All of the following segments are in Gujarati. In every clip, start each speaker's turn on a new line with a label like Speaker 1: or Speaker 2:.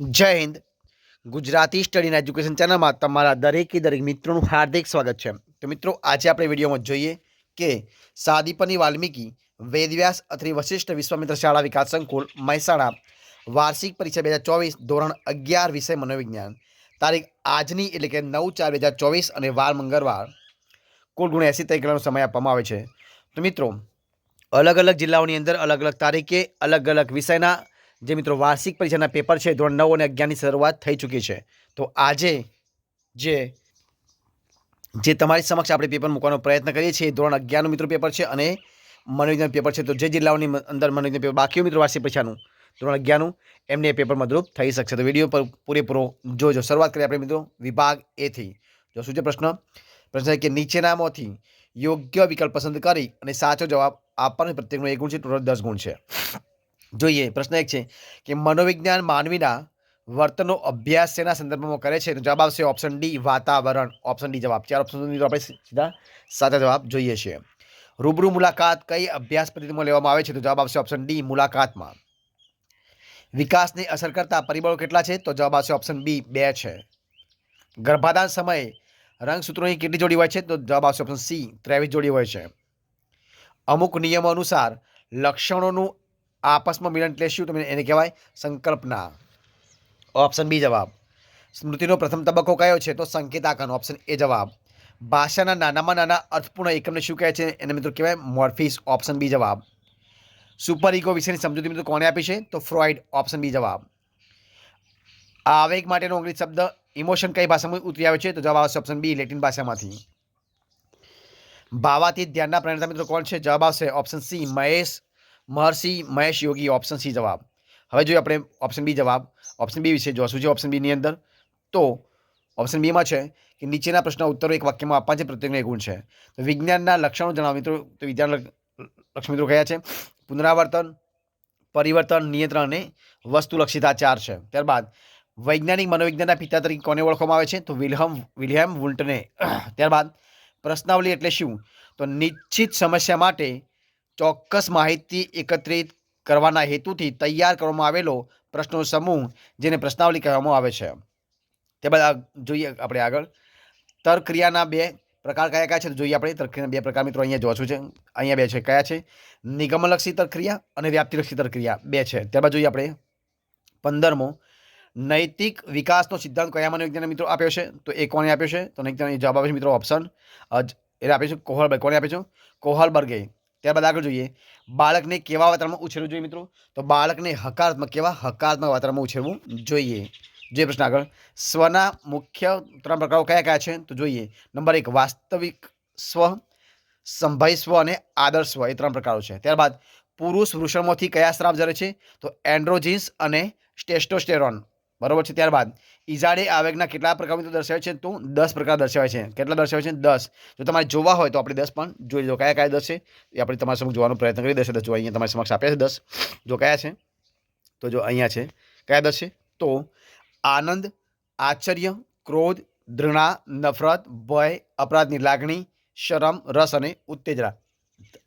Speaker 1: જય Hind. Gujarati study and education ચેનલમાં તમારા દરેકે દરેક મિત્રોનું હાર્દિક સ્વાગત છે. તો મિત્રો, આજે આપણે વિડીયોમાં જોઈએ કે સાદીપની વાલ્મીકી, વેદવ્યાસ અથવા વશિષ્ઠ વિશ્વામિત્ર શાળા વિકાસ સંકુલ, મહેસાણા, વાર્ષિક પરીક્ષા બે હજાર ચોવીસ ધોરણ અગિયાર વિષય મનોવિજ્ઞાન, તારીખ આજની એટલે કે નવ ચાર બે હજાર ચોવીસ અને વાર મંગળવાર, કુલ ગુણ એંસી તારીખનો સમય આપવામાં આવે છે. તો મિત્રો, અલગ અલગ જિલ્લાઓની અંદર અલગ અલગ તારીખે અલગ અલગ વિષયના જે મિત્રો વાર્ષિક પરીક્ષાના પેપર છે, ધોરણ નવ અને અગિયારની શરૂઆત થઈ ચૂકી છે. તો આજે જે જે તમારી સમક્ષ આપણે પેપર મૂકવાનો પ્રયત્ન કરીએ છીએ ધોરણ અગિયારનું મિત્રો પેપર છે અને મનોરંજન પેપર છે. તો જે જિલ્લાઓની અંદર મનોરંજન પેપર બાકી મિત્રો વાર્ષિક પરીક્ષાનું, ધોરણ અગિયારનું, એમને એ પેપર મદરૂપ થઈ શકશે. તો વીડિયો પર પૂરેપૂરો જોજો. શરૂઆત કરીએ આપણે મિત્રો વિભાગ એથી જો શું છે પ્રશ્ન? પ્રશ્ન કે નીચેનામાંથી યોગ્ય વિકલ્પ પસંદ કરી અને સાચો જવાબ આપવાનો પ્રત્યેકનો એક ગુણ છે, ટોટલ દસ ગુણ છે. જોઈએ, પ્રશ્ન એક છે કે મનોવિજ્ઞાન માનવીના વર્તનનો અભ્યાસ શેના સંદર્ભમાં કરે છે? જવાબ આવશે ઓપ્શન ડી વાતાવરણ. ઓપ્શન ડી જવાબ. ચાર ઓપ્શન આપણે સીધા સાચા જવાબ જોઈએ છીએ રૂબરૂ મુલાકાત કઈ અભ્યાસ પદ્ધતિમાં લેવામાં આવે છે? તો જવાબ આવશે ઓપ્શન ડી મુલાકાતમાં. વિકાસને અસર કરતા પરિબળો કેટલા છે? તો જવાબ આવશે ઓપ્શન બી બે છે. ગર્ભાધાન સમયે રંગસૂત્રોની કેટલી જોડી હોય છે? તો જવાબ આવશે ઓપ્શન સી ત્રેવીસ જોડી હોય છે. અમુક નિયમો અનુસાર લક્ષણોનું આપસમાં મિલન એટલે શું તમે એને કહેવાય? સંકલ્પના. ઓપ્શન બી જવાબ. સ્મૃતિનો પ્રથમ તબક્કો કયો છે? તો સંકેતાકન. ઓપ્શન એ જવાબ. ભાષાના નાનામાં નાના અર્થપૂર્ણ એકમને શું કહે છે? એને મિત્રો કહેવાય મોર્ફિસ. ઓપ્શન બી જવાબ. સુપર ઇગો વિશેની સમજૂતી મિત્રો કોણે આપી છે? તો ફ્રોઇડ ઓપ્શન બી જવાબ. આવેગ માટેનો અંગ્રેજી શબ્દ ઇમોશન કઈ ભાષામાં ઉતરી આવે છે? તો જવાબ આવશે ઓપ્શન બી લેટિન ભાષામાંથી. ભાવાતીત ધ્યાનના પ્રણેતા મિત્રો કોણ છે? જવાબ આવશે option C Mahesh Maharshi Mahesh Yogi option C જવાબ. હવે જોઈએ આપણે ઓપ્શન બી જવાબ. ઓપ્શન બી વિશે જોશું. છે ઓપ્શન બીની અંદર, તો ઓપ્શન બીમાં છે કે નીચેના પ્રશ્ન ઉત્તરો એક વાક્યમાં આપવા છે પ્રત્યેકનો એક ગુણ છે. તો વિજ્ઞાનના લક્ષણો જણાવો. મિત્રો, તો વિજ્ઞાન લક્ષ્મી મિત્રો કયા છે? પુનરાવર્તન, પરિવર્તન, નિયંત્રણ અને વસ્તુલક્ષિતા ચાર છે. ત્યારબાદ, વૈજ્ઞાનિક મનોવિજ્ઞાનના પિતા તરીકે કોને ઓળખવામાં આવે છે? તો વિલહમ વિલિયમ વુલ્ટને. ત્યારબાદ, પ્રશ્નાવલી એટલે શું? તો નિશ્ચિત સમસ્યા માટે ચોક્કસ માહિતી એકત્રિત કરવાના હેતુથી તૈયાર કરવામાં આવેલો પ્રશ્નો સમૂહ જેને પ્રશ્નાવલી કહેવામાં આવે છે. ત્યારબાદ બધા જોઈએ આપણે આગળ. તર્કક્રિયાના બે પ્રકાર કયા કયા છે? તો જોઈએ આપણે તર્કક્રિયાના બે પ્રકાર. મિત્રો, અહીંયા જોશું છે? અહીંયા બે છે. કયા છે? નિગમલક્ષી તર્કક્રિયા અને વ્યાપ્તિલક્ષી તર્કક્રિયા. બે છે. ત્યારબાદ જોઈએ આપણે પંદરમો. નૈતિક વિકાસનો સિદ્ધાંત કયા મનોવિજ્ઞાન મિત્રો આપ્યો છે? તો એ કોને આપ્યો છે? તો નૈતિક જવાબ આપ્યો છે મિત્રો ઓપ્શન એટલે આપ્યો છે કોહલબર્ગ કોને આપ્યો છે? કોહલબર્ગે. ત્યારબાદ આગળ જોઈએ. બાળકને કેવા વાતાવરણમાં ઉછેરવું જોઈએ મિત્રો? તો બાળકને હકારાત્મક કેવા હકારાત્મક વાતાવરણમાં ઉછેરવું જોઈએ? જે પ્રશ્ન આગળ. સ્વના મુખ્ય ત્રણ પ્રકારો કયા કયા છે? તો જોઈએ. નંબર એક, વાસ્તવિક સ્વ, સંભય સ્વ અને આદર્શ સ્વ એ ત્રણ પ્રકારો છે. ત્યારબાદ પુરુષ વૃષણમાંથી કયા સ્રાવ જરે છે? તો એન્ડ્રોજીન્સ અને સ્ટેસ્ટોસ્ટેરોન બરોબર છે, ત્યારબાદ ઇઝાડે આવેગના કેટલા પ્રકાર મિત્રો દર્શાવે છે તો? દસ પ્રકાર દર્શાવે છે. કેટલા દર્શાવે છે? દસ. જો તમારે જોવા હોય તો આપણે દસ પણ જોઈ લો કયા કયા દસ છે? એ આપણે તમારા સમક્ષ જોવાનો પ્રયત્ન કરી દસ દસ જો અહીંયા તમારી સમક્ષ આપ્યા છે દસ, જો કયા છે? તો જો અહીંયા છે. કયા દસ છે? તો આનંદ, આશ્ચર્ય, ક્રોધ દૃણા નફરત, ભય અપરાધની લાગણી શરમ, રસ અને ઉત્તેજના.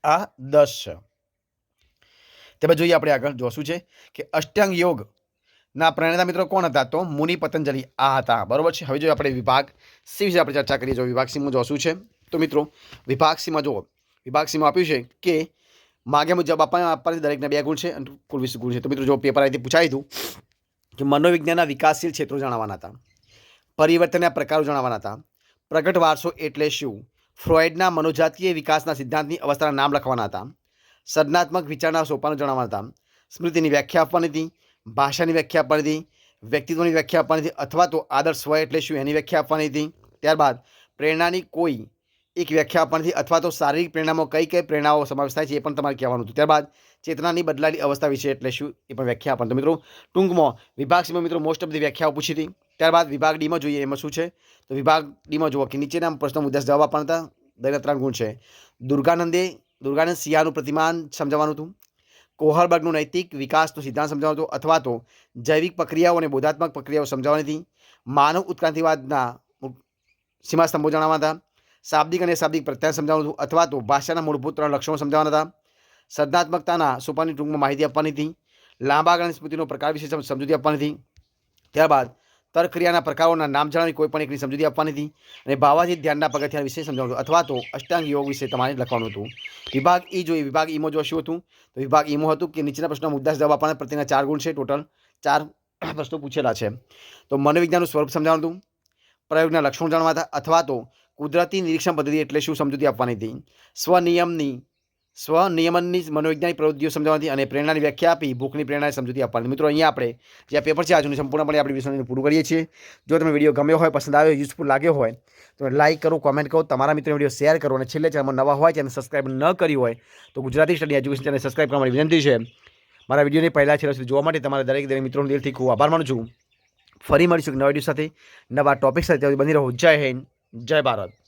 Speaker 1: આ દસ છે. ત્યારબાદ જોઈએ આપણે આગળ જોશું છે કે અષ્ટાંગ યોગ ના, પ્રણેતા મિત્રો કોણ હતા? તો મુનિ પતંજલિ આ હતા. બરોબર છે? હવે જો આપણે વિભાગ સી વિશે આપણે ચર્ચા કરીએ. જો વિભાગ સીમાં જોશું છે, તો મિત્રો, વિભાગ સીમાં જુઓ. વિભાગ સીમાં આપ્યું છે કે માગે મુજબ આપવાના આપવાથી દરેકના બે ગુણ છે અને કુલ વીસ ગુણ છે. તો મિત્રો, જો પેપર અહીંથી પૂછાયું હતું કે મનોવિજ્ઞાનના વિકાસશીલ ક્ષેત્રો જણાવવાના હતા, પરિવર્તનના પ્રકારો જણાવવાના હતા, પ્રગટ વારસો એટલે શું ફ્રોઇડના મનોજાતીય વિકાસના સિદ્ધાંતની અવસ્થાના નામ લખવાના હતા, સર્જનાત્મક વિચારના સોપાનો જણાવવાના હતા, સ્મૃતિની વ્યાખ્યા આપવાની હતી ભાષાની વ્યાખ્યા આપવાની હતી, વ્યક્તિત્વની વ્યાખ્યા આપવાની હતી અથવા તો આદર્શ હોય એટલે શું એની વ્યાખ્યા આપવાની હતી. ત્યારબાદ પ્રેરણાની કોઈ એક વ્યાખ્યા આપવાની હતી અથવા તો શારીરિક પ્રેરણામાં કઈ કઈ પ્રેરણાઓ સમાવેશ થાય છે એ પણ તમારે કહેવાનું હતું. ત્યારબાદ ચેતનાની બદલાયેલી અવસ્થા વિશે એટલે શું એ પણ વ્યાખ્યા આપવાની મિત્રો, ટૂંકમાં વિભાગ સીમાં મિત્રો મોસ્ટ ઓફ ધી વ્યાખ્યાઓ પૂછી હતી. ત્યારબાદ વિભાગ ડીમાં જોઈએ એમાં શું છે? તો વિભાગ ડીમાં જુઓ કે નીચેના પ્રશ્નો મુદ્દા જવાબ આપવાના હતા. દરેક ત્રણ ગુણ છે. દુર્ગાનંદે દુર્ગાનંદ સિયાનું પ્રતિમાન સમજાવવાનું હતું. કોહલબર્ગનું નૈતિક વિકાસનો સિદ્ધાંત સમજાવતો અથવા તો જૈવિક પ્રક્રિયાઓ અને બોધાત્મક પ્રક્રિયાઓ સમજાવવાની હતી. માનવ ઉત્ક્રાંતિવાદના સીમાસ્તંભો જણાવવા હતા. શાબ્દિક અને શાબ્દિક પ્રત્યાયન સમજાવવાનું હતું અથવા તો ભાષાના મૂળભૂત ત્રણ લક્ષણો સમજાવવાના હતા. સર્જનાત્મકતાના સોપાની ટૂંકમાં માહિતી આપવાની હતી. લાંબા ગાળાની સ્મૃતિનો પ્રકાર વિશે સમજૂતી આપવાની હતી. ત્યારબાદ તર્કક્રિયાના પ્રકારોના નામ જણાવી કોઈ પણ એકની સમજૂતી આપવાની હતી. અને ભાવાજી ધ્યાનના પગથિયા વિશે સમજાવવાનું અથવા તો અષ્ટાંગ યોગ વિશે તમારે લખવાનું હતું. વિભાગ ઈ જોઈએ. વિભાગ ઈમો જો શું હતું? તો વિભાગ ઈમો હતું કે નીચેના પ્રશ્નો મુદ્દા જવાબ આપવાના પ્રત્યેના ચાર ગુણ છે. ટોટલ ચાર પ્રશ્નો પૂછેલા છે. તો મનોવિજ્ઞાનનું સ્વરૂપ સમજાવવાનું હતું. પ્રયોગના લક્ષણો જાણવા હતા. અથવા તો કુદરતી નિરીક્ષણ પદ્ધતિ એટલે શું સમજૂતી આપવાની હતી. સ્વનિયમની સ્વનિયમનની મનોવૈજ્ઞાનિક પ્રવૃત્તિઓ સમજાવવાની અને પ્રેરણાની વ્યાખ્યા આપી, ભૂખની પ્રેરણાની સમજૂતી આપવાની. મિત્રો, અહીંયા આપણે જે આ પેપર છે, આજનું સંપૂર્ણપણે આપણે વિષયને પૂરું કરીએ છીએ. જો તમે વીડિયો ગમ્યો હોય, પસંદ આવ્યો યુઝફુલ લાગ્યો હોય, તો લાઇક કરો કોમેન્ટ કરો, તમારા મિત્રો વીડિયો શેર કરો અને છેલ્લે ચેનલમાં નવા હોય ચેનલ સબસ્ક્રાઇબ ન કરી હોય, તો Gujarati study education channel subscribe કરવાની વિનંતી છે. મારા વિડીયોને પહેલાં છેલ્લા સુધી જોવા માટે તમારા દરેક દરેક મિત્રોનો દિલથી ખૂબ આભાર માનું છું. ફરી મળીશું નવા વીડિયો સાથે. નવા ટોપિક સાથે. બની રહો. જય હિન્દ. જય ભારત.